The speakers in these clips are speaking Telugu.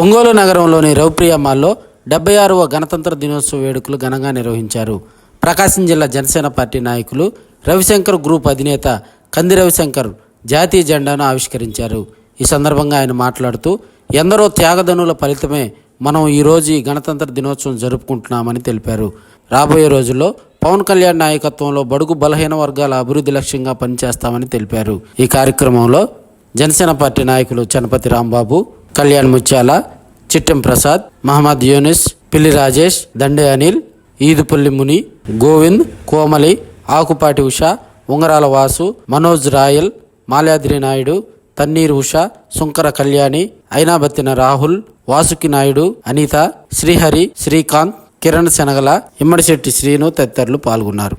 ఒంగోలు నగరంలోని రౌప్రియ మాల్లో డెబ్బై ఆరవ గణతంత్ర దినోత్సవ వేడుకలు ఘనంగా నిర్వహించారు. ప్రకాశం జిల్లా జనసేన పార్టీ నాయకులు రవిశంకర్ గ్రూప్ అధినేత కంది రవిశంకర్ జాతీయ జెండాను ఆవిష్కరించారు. ఈ సందర్భంగా ఆయన మాట్లాడుతూ ఎందరో త్యాగదనుల ఫలితమే మనం ఈరోజు ఈ గణతంత్ర దినోత్సవం జరుపుకుంటున్నామని తెలిపారు. రాబోయే రోజుల్లో పవన్ కళ్యాణ్ నాయకత్వంలో బడుగు బలహీన వర్గాల అభివృద్ధి లక్ష్యంగా పనిచేస్తామని తెలిపారు. ఈ కార్యక్రమంలో జనసేన పార్టీ నాయకులు చనపతి రాంబాబు కళ్యాణ్ ముత్యాల చిట్టెం ప్రసాద్ మహమ్మద్ యూనిస్ పిల్లి రాజేష్ దండే అనిల్ ఈదుపల్లి ముని గోవింద్ కోమలి ఆకుపాటి ఉష ఉంగరాల వాసు మనోజ్ రాయల్ మాల్యాద్రి నాయుడు తన్నీర్ ఉష సుంకర కళ్యాణి ఐనాబత్తిన రాహుల్ వాసుకి నాయుడు అనిత శ్రీహరి శ్రీకాంత్ కిరణ్ శనగల ఇమ్మడిశెట్టి శ్రీను తదితరులు పాల్గొన్నారు.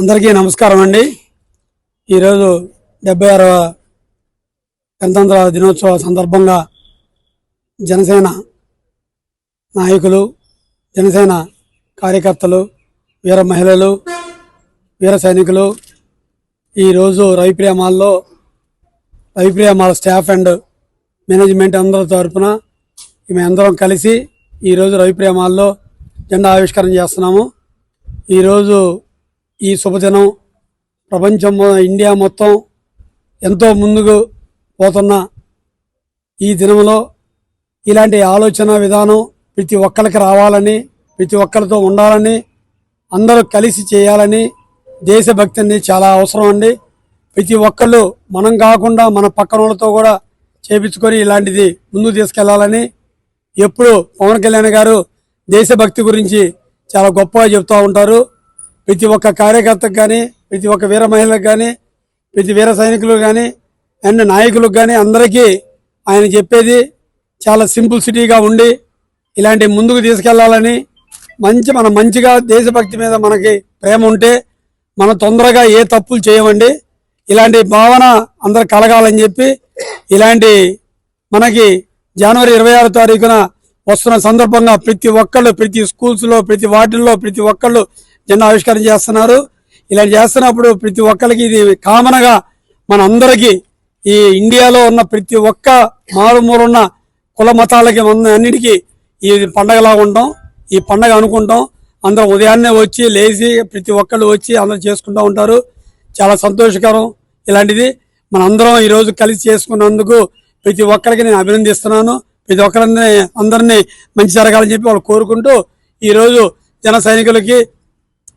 అందరికీ నమస్కారం అండి. ఈరోజు డెబ్బై ఆరవ గణతంత్ర దినోత్సవ సందర్భంగా జనసేన నాయకులు జనసేన కార్యకర్తలు వీర మహిళలు వీర సైనికులు ఈరోజు రవిప్రియ మాల్లో Ravipriya mall staff and management అందరి తరపున మేమందరం కలిసి ఈరోజు రవిప్రియ మాల్లో జెండా ఆవిష్కరణ చేస్తున్నాము. ఈరోజు ఈ శుభదినం ప్రపంచం ఇండియా మొత్తం ఎంతో ముందుకు పోతున్న ఈ దినంలో ఇలాంటి ఆలోచన విధానం ప్రతి ఒక్కరికి రావాలని ప్రతి ఒక్కరితో ఉండాలని అందరూ కలిసి చేయాలని దేశభక్తి అనేది చాలా అవసరం అండి. ప్రతి ఒక్కళ్ళు మనం కాకుండా మన పక్కన వాళ్ళతో కూడా చేపించుకొని ఇలాంటిది ముందుకు తీసుకెళ్ళాలని ఎప్పుడు పవన్ కళ్యాణ్ గారు దేశభక్తి గురించి చాలా గొప్పగా చెప్తూ ఉంటారు. ప్రతి ఒక్క కార్యకర్తకు కానీ ప్రతి ఒక్క వీర మహిళలకు కానీ ప్రతి వీర సైనికులకు కానీ అండ్ నాయకులకు కానీ అందరికీ ఆయన చెప్పేది చాలా సింపుల్ సిటీగా ఉండి ఇలాంటి ముందుకు తీసుకెళ్ళాలని మంచి మన మంచిగా దేశభక్తి మీద మనకి ప్రేమ ఉంటే మనం తొందరగా ఏ తప్పులు చేయమండి. ఇలాంటి భావన అందరు కలగాలని చెప్పి ఇలాంటి మనకి జనవరి ఇరవై ఆరో తారీఖున వస్తున్న సందర్భంగా ప్రతి ఒక్కళ్ళు ప్రతి స్కూల్స్లో ప్రతి వార్డుల్లో ప్రతి ఒక్కళ్ళు జెండా ఆవిష్కరణ చేస్తున్నారు. ఇలా చేస్తున్నప్పుడు ప్రతి ఒక్కరికి ఇది కామన్గా మన అందరికీ ఈ ఇండియాలో ఉన్న ప్రతి ఒక్క మారుమూల ఉన్న కుల మతాలకి అన్నిటికీ ఈ పండగలా ఉంటాం ఈ పండగ అనుకుంటాం. అందరం ఉదయాన్నే వచ్చి లేచి ప్రతి ఒక్కళ్ళు వచ్చి అందరూ చేసుకుంటూ ఉంటారు. చాలా సంతోషకరం ఇలాంటిది. మన అందరం ఈరోజు కలిసి చేసుకున్నందుకు ప్రతి ఒక్కరికి నేను అభినందిస్తున్నాను. ప్రతి ఒక్కరిని అందరినీ మంచి జరగాలని చెప్పి వాళ్ళు కోరుకుంటూ ఈరోజు జన సైనికులకి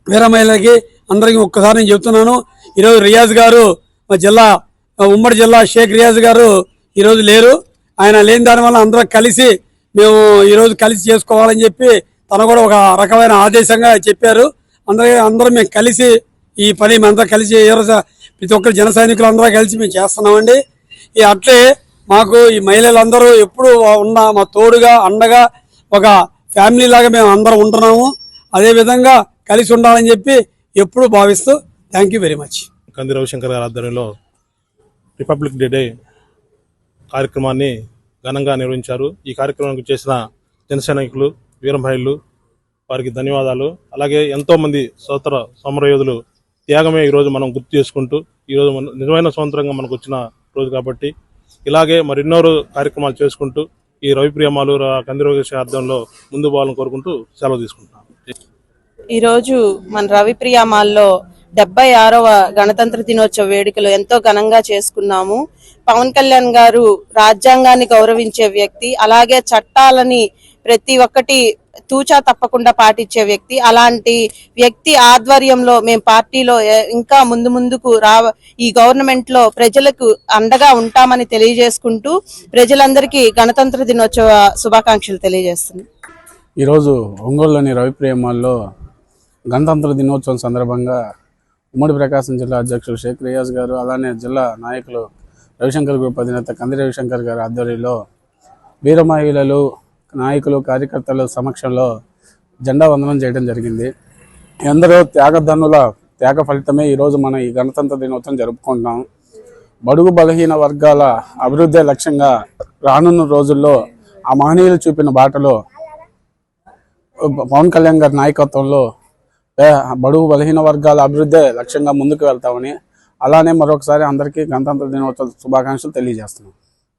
వీర మహిళలకి అందరికీ ఒక్కసారి నేను చెప్తున్నాను. ఈరోజు రియాజ్ గారు మా జిల్లా మా ఉమ్మడి జిల్లా షేక్ రియాజ్ గారు ఈరోజు లేరు. ఆయన లేని దానివల్ల అందరం కలిసి మేము ఈరోజు కలిసి చేసుకోవాలని చెప్పి తను కూడా ఒక రకమైన ఆదేశంగా చెప్పారు. అందరికీ అందరం మేము కలిసి ఈ పని మేమంతా కలిసి ఏ రోజు ప్రతి ఒక్కరు జన సైనికులు అందరూ కలిసి మేము చేస్తున్నామండి. ఈ అట్లే మాకు ఈ మహిళలందరూ ఎప్పుడు ఉన్న మా తోడుగా అండగా ఒక ఫ్యామిలీ లాగా మేము అందరం ఉంటున్నాము. అదేవిధంగా కలిసి ఉండాలని చెప్పి ఎప్పుడు భావిస్తూ థ్యాంక్ యూ వెరీ మచ్ కంది రవిశంకర్ గారి ఆధ్వర్యంలో రిపబ్లిక్ డే డే కార్యక్రమాన్ని ఘనంగా నిర్వహించారు. ఈ కార్యక్రమానికి చేసిన జనసైనికులు వీర వారికి ధన్యవాదాలు. అలాగే ఎంతోమంది స్వతంత్ర సమరయోధులు త్యాగమే ఈరోజు మనం గుర్తు చేసుకుంటూ ఈరోజు మన నిజమైన స్వతంత్రంగా మనకు వచ్చిన రోజు కాబట్టి ఇలాగే మరెన్నో కార్యక్రమాలు చేసుకుంటూ ఈ రవిప్రియమాలు కందిరోగేశ్వర రవి ముందు పోవాలని కోరుకుంటూ సెలవు తీసుకుంటున్నాను ఈరోజు మన రవిప్రియ మాల్లో డెబ్బై ఆరవ గణతంత్ర దినోత్సవ వేడుకలు ఎంతో ఘనంగా చేసుకున్నాము. పవన్ కళ్యాణ్ గారు రాజ్యాంగాన్ని గౌరవించే వ్యక్తి అలాగే చట్టాలని ప్రతి ఒక్కటి తూచా తప్పకుండా పాటించే వ్యక్తి. అలాంటి వ్యక్తి ఆధ్వర్యంలో మేము పార్టీలో ఇంకా ముందు ముందుకు రా ఈ గవర్నమెంట్లో ప్రజలకు అండగా ఉంటామని తెలియజేసుకుంటూ ప్రజలందరికీ గణతంత్ర దినోత్సవ శుభాకాంక్షలు తెలియజేస్తున్నాం. ఈరోజు ఒంగోలులోని రవిప్రియమాల్లో గణతంత్ర దినోత్సవం సందర్భంగా ఉమ్మడి ప్రకాశం జిల్లా అధ్యక్షులు షేక్ రియాజ్ గారు అలానే జిల్లా నాయకులు రవిశంకర్ గ్రూప్ అధినేత కంది రవిశంకర్ గారి ఆధ్వర్యంలో వీరమహిళలు నాయకులు కార్యకర్తల సమక్షంలో జెండా వందనం చేయడం జరిగింది. ఎందరో త్యాగధనుల త్యాగ ఫలితమే ఈరోజు మనం ఈ గణతంత్ర దినోత్సవం జరుపుకుంటున్నాం. బడుగు బలహీన వర్గాల అభివృద్ధి లక్ష్యంగా రానున్న రోజుల్లో ఆ మహనీయులు చూపిన బాటలో పవన్ కళ్యాణ్ గారి నాయకత్వంలో బడుగు బలహీన వర్గాల అభివృద్ధి లక్ష్యంగా ముందుకు వెళ్తామని అలానే మరొకసారి అందరికీ గణతంత్ర దినోత్సవ శుభాకాంక్షలు తెలియజేస్తున్నాం.